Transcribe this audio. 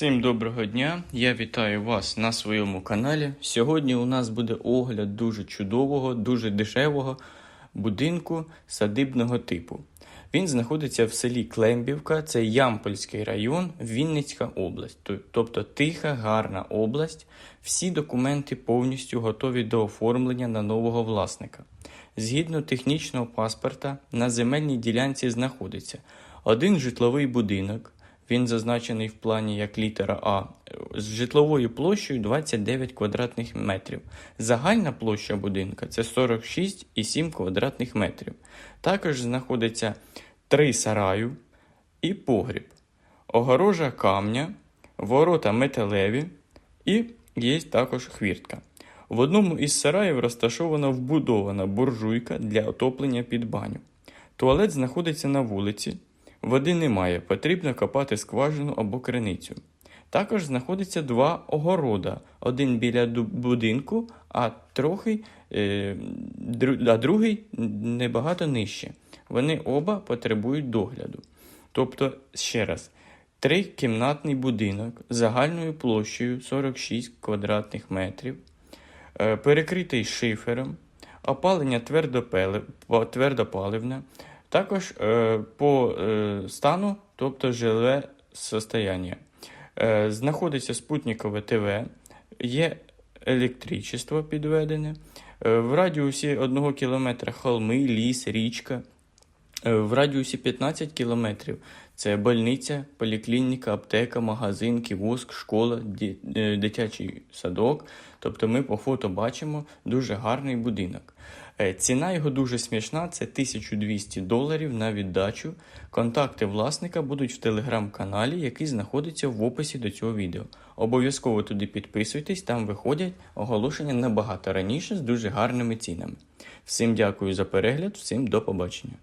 Всім доброго дня! Я вітаю вас на своєму каналі. Сьогодні у нас буде огляд дуже чудового, дуже дешевого будинку садибного типу. Він знаходиться в селі Клембівка, це Ямпольський район, Вінницька область. Тобто тиха, гарна область. Всі документи повністю готові до оформлення на нового власника. Згідно технічного паспорта, на земельній ділянці знаходиться один житловий будинок. Він зазначений в плані як літера А з житловою площею 29 квадратних метрів. Загальна площа будинка це 46,7 квадратних метрів. Також знаходиться три сараю і погріб, огорожа камня, ворота металеві і є також хвіртка. В одному із сараїв розташована вбудована буржуйка для отоплення під баню. Туалет знаходиться на вулиці. Води немає, потрібно копати скважину або криницю. Також знаходиться два огорода: один біля будинку, а трохи е, а другий небагато нижче. Вони оба потребують догляду. Тобто, ще раз, трикімнатний будинок загальною площею 46 квадратних метрів, е, перекритий шифером, опалення твердопаливне, також е, по е, стану, тобто жиле состояння. Е, знаходиться спутникове ТВ, є електричество підведене, в радіусі 1 км холми, ліс, річка. Е, В радіусі 15 кілометрів це больниця, поліклініка, аптека, магазин, кіоск, школа, е, дитячий садок. Тобто ми по фото бачимо дуже гарний будинок. Е, Ціна його дуже смішна, це 1200 доларів на віддачу. Контакти власника будуть в телеграм-каналі, який знаходиться в описі до цього відео. Обов'язково туди підписуйтесь, там виходять оголошення набагато раніше з дуже гарними цінами. Всім дякую за перегляд, всім до побачення.